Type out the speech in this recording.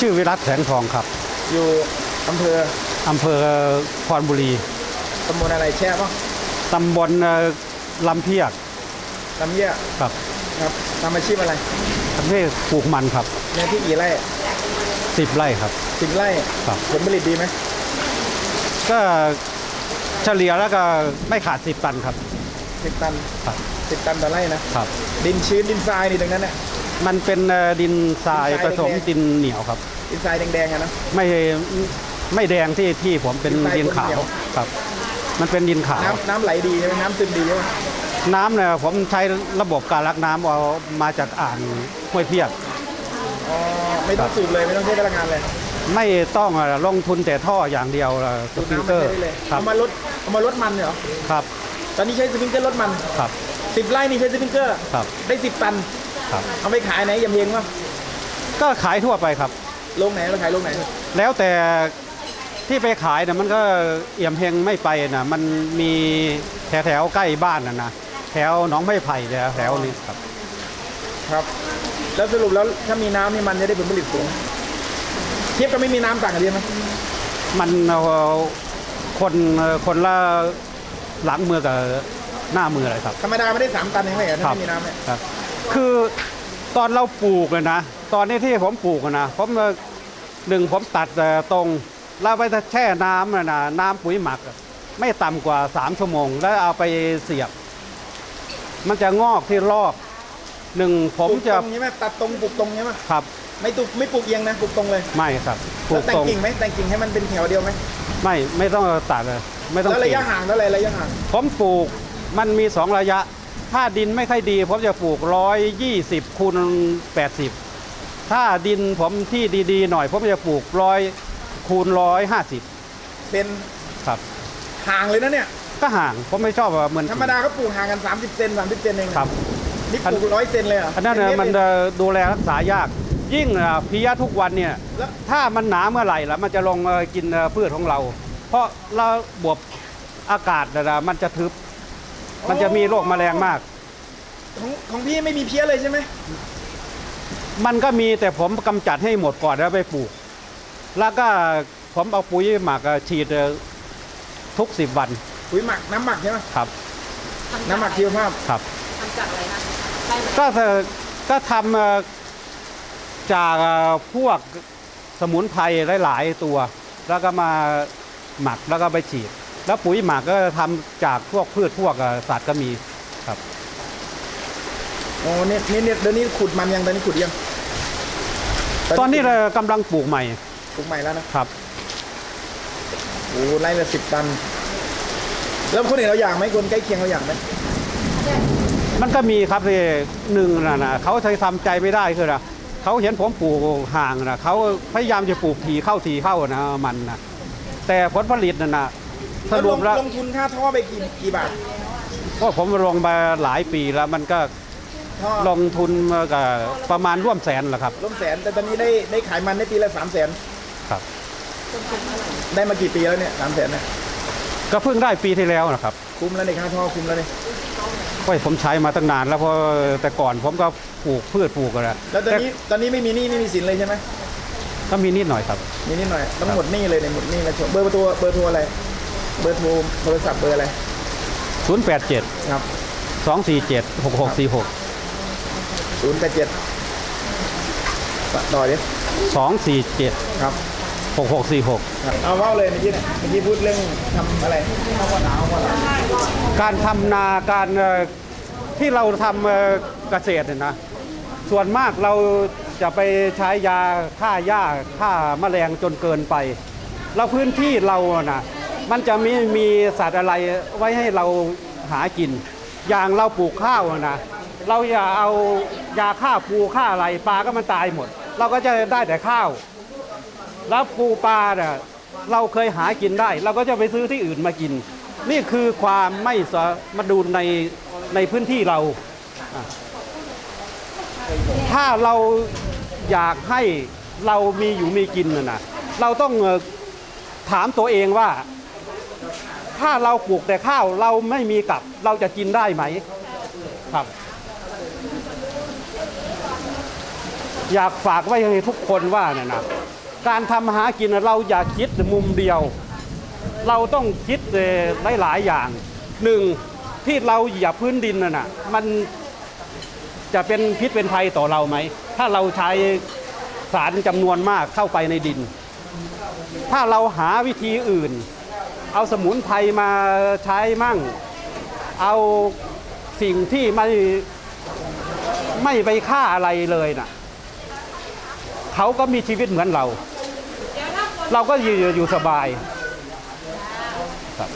ชื่อวิรัตแสงทองครับ อยู่อำเภออำเภอคอนบุรีตำบลอะไรแช่ป่ะตำบลเอ่อลำเพียกลำเยี่ยครับครับทำอาชีพอะไรประเภทปลูกมันครับเนื้อที่กี่ไร่สิบไร่ครับสิบไร่ครับผลผลิตดีไหมก็เฉลี่ยแล้วก็ไม่ขาดสิบตันครับสิบตันครับสิบตันต่อไร่นะครับ ดินชื้นดินทรายนี่ตรงนั้นเนี่ย มันเป็นเอ่อดินทรายดินทผรายสมแดงๆ ดินเหนียวครับ ดินทรายแดงๆอะนะ ไม่ไม่แดงที่ที่ผมเป็นดินทรายดินขาเหนีวยว ครับ มันเป็นดินขาว น้ำน้ำไหลดีใช่ไหมน้ำซึมดีใช่ไหมน้ำเนี่ยผมใช้ระบบการรักน้ำเอามาจากอ่างห้วยเพียก อ๋อไม่ต้องสูบเลยไม่ต้องใช้พลังงานเลยไม่ต้องลงทุนแต่ท่ออย่างเดียวละสสูบปริงน้ำเกมาอร์ใช้ได้เลยครัเอาบมาลดเอามาลดมันเหรอครับตอนนี้ใช้สปริงเกอร์ลดมันครับสิบไร่นี่ใช้สปริงเกอร์ครับได้สิบตัน ครับ เอาไปขายไหนยำเยงวะก็ขายทั่วไปครับลงไหนเราขายลงไหน แล้วแต่ที่ไปขายนะมันก็เอี่ยมเฮงไม่ไปนะมันมีแถวแถวๆใกล้บ้านนะนะแถวหนองไม้ไผ่เนี่ยแถวนี้ครับ ครับ แล้วสรุปแล้วถ้ามีน้ำนี่มันจะได้ผลผลิตสูงเทียบกับไม่มีน้ำต่างกันเยอะไหมมันเอ่อคนเอ่อคนละหลังมือกับหน้ามืออะไรครับ ธรรมดาไม่ได้สามตันเองเลยเหรอครัถ้าบไม่มีน้ำเนี่ยครับ คือตอนเราปลูกเลยนะตอนนี้ที่ผมปลูกอะนะผมเอ่อหนึ่งผมตัดเอ่อตรงแล้วไปแช่น้ำนะนะน้ำปุ๋ยหมักอะไม่ต่ำกว่า 3 ชั่วโมง แล้วเอาไปเสียบ มันจะงอกที่รอบหนึ่งผมปลูกจะตรงใช่ไหมตัดตรงปลูกตรงใช่ไหมครับ ไม่ตุกไม่ปลูกเอียงนะปลูกตรงเลยไม่ครับปลูแล้วกแต่งตรงกิ่งไหมแต่งกิ่งให้มันเป็นแถวเดียวไหมไม่ไม่ต้องตัดเลย ไม่ต้องแล้วระกิ่งยะห่างเท่าไหร่ระยะห่างผมปลูกมันมีสองระยะ ถ้าดินไม่ค่อยดีผมจะปลูกร้อยยี่สิบคูณแปดสิบถ้าดินผมที่ดีๆ หน่อยผมจะปลูกร้อยคูณร้อยห้าสิบเซนครับ ห่างเลยนะเนี่ย ก็ห่างผมไม่ชอบว่าเหมือนธรรมดาเขาปลูกห่างกัน 30 เซน30 เซนเองนะครับ นี่ปลูกร้อยเซนเลยเหรออันนั้นน่ะเป็มันเตรเลยดูแลรักษายาก ยิ่งอะเพียทุกวันเนี่ย แล้วถ้ามันหนาเมื่อไหร่แล้วมันจะลงเอ่อกินเอ่อพืชของเรา เพราะระบบอากาศน่ะนะมันจะทึบ มันจะมีโรคแมลงมาก ของของพี่ไม่มีเพี้ยเลยใช่ไหมมันก็มีแต่ผมกำจัดให้หมดก่อนแล้วไปปลูก แล้วก็ผมเอาปุ๋ยหมักอะฉีดเอ่อทุกสิบวันปุ๋ยหมักน้ำหมักใช่ไหมครับ น้ำหมักชีวภาพครับ ทำจากอะไรนะได้ไหมก็เอ่อก็ทำเอ่อจากเอ่อพวกสมุนไพรหลาย ๆ ตัว แล้วก็มาหมักแล้วก็ไปฉีด แล้วปุ๋ยหมักก็ทำจากพวกพืชพวกเอ่อสัตว์ก็มีครับโอ้เนี่ยนี่เนี่ยเดี๋ยวนี้ขุดมันยังตอนนี้ขุดยังตอนนี้เรากำลังปลูกใหม่ปลูกใหม่แล้วนะครับ โอ้ไร่ละสิบตัน แล้วคนอื่นเราอยากไหมคนใกล้เคียงเราอยากไหมมันก็มีครับที่หนึ่งนะนะเขาใช้ทำใจไม่ได้คือนะเขาเห็นผมปลูกห่างนะเขาพยายามจะปลูกทีเข้าทีเข้านะมันนะแต่ผลผลิตนะนะ สแล้วรุลปงแล้วลงทุนค่าท่อไปกี่กี่บาทก็ผมลงมาหลายปีแล้วมันก็ท่อลงทุนมากับประมาณร่วมแสนแหละครับ ร่วมแสนแต่ตอนนี้ได้ได้ขายมันได้ปีละสามแสนครับ ได้มากี่ปีแล้วเนี่ยสามแสนเนี่ยก็เพิ่งได้ปีที่แล้วนะครับคุ้มแล้วในยค่าท่อคุ้มแล้วเนี่ย ก็ผมใช้มาตั้งนานแล้วเพราะแต่ก่อนผมก็ปลูกพืชปลูกอะไรแล้วตอนนี้ตอนนี้ไม่มีหนี้ไม่มีสินเลยใช่ไหมก็มีนิดหน่อยครับ มีนิดหน่อยต้องหมดหนี้เลยเนี่ยหมดหนี้แล้วเบอร์โทรเบอร์โทรอะไร เบอร์โทรโทรศัพท์เบอร์อะไร087ครับ247 6646ศูนย์แปดเจ็ดต่อดิ247ครับ6646ครับเอาเว่าเลยเมื่อกี้เนี่ยเมื่อกี้พูดเรื่องทำอะไรข้าวหนาวข้าวหนาวการทำนาการเอ่อที่เราทำเอ่อเกษตรเนี่ยนะส่วนมากเราจะไปใช้ยาฆ่าหญ้าฆ่าแมลงจนเกินไปเราพื้นที่เราอะนะ มันจะมีมีสัตว์อะไรไว้ให้เราหากิน อย่างเราปลูกข้าวนะเราอย่าเอายาฆ่าปูฆ่าอะไรปลาก็มันตายหมด เราก็จะได้แต่ข้าว แล้วปูปลาเนี่ยเราเคยหากินได้ เราก็จะไปซื้อที่อื่นมากิน นี่คือความไม่สมดุลในในพื้นที่เรา ถ้าเราอยากให้เรามีอยู่มีกินนะนะเราต้องถามตัวเองว่า ถ้าเราปลูกแต่ข้าวเราไม่มีกับ เราจะกินได้ไหมครับ อยากฝากไว้ให้ทุกคนว่าเนี่ยนะการทำหากินเราอย่าคิดมุมเดียว เราต้องคิดหลาย ๆ อย่างหนึ่งที่เราเหยียบพื้นดินน่ะนะมันจะเป็นพิษเป็นภัยต่อเราไหม ถ้าเราใช้สารจำนวนมากเข้าไปในดิน ถ้าเราหาวิธีอื่น เอาสมุนไพรมาใช้มั่ง เอาสิ่งที่ไม่ไม่ไปฆ่าอะไรเลยน่ะเขาก็มีชีวิตเหมือนเรา เราก็อยู่อยู่สบายครับ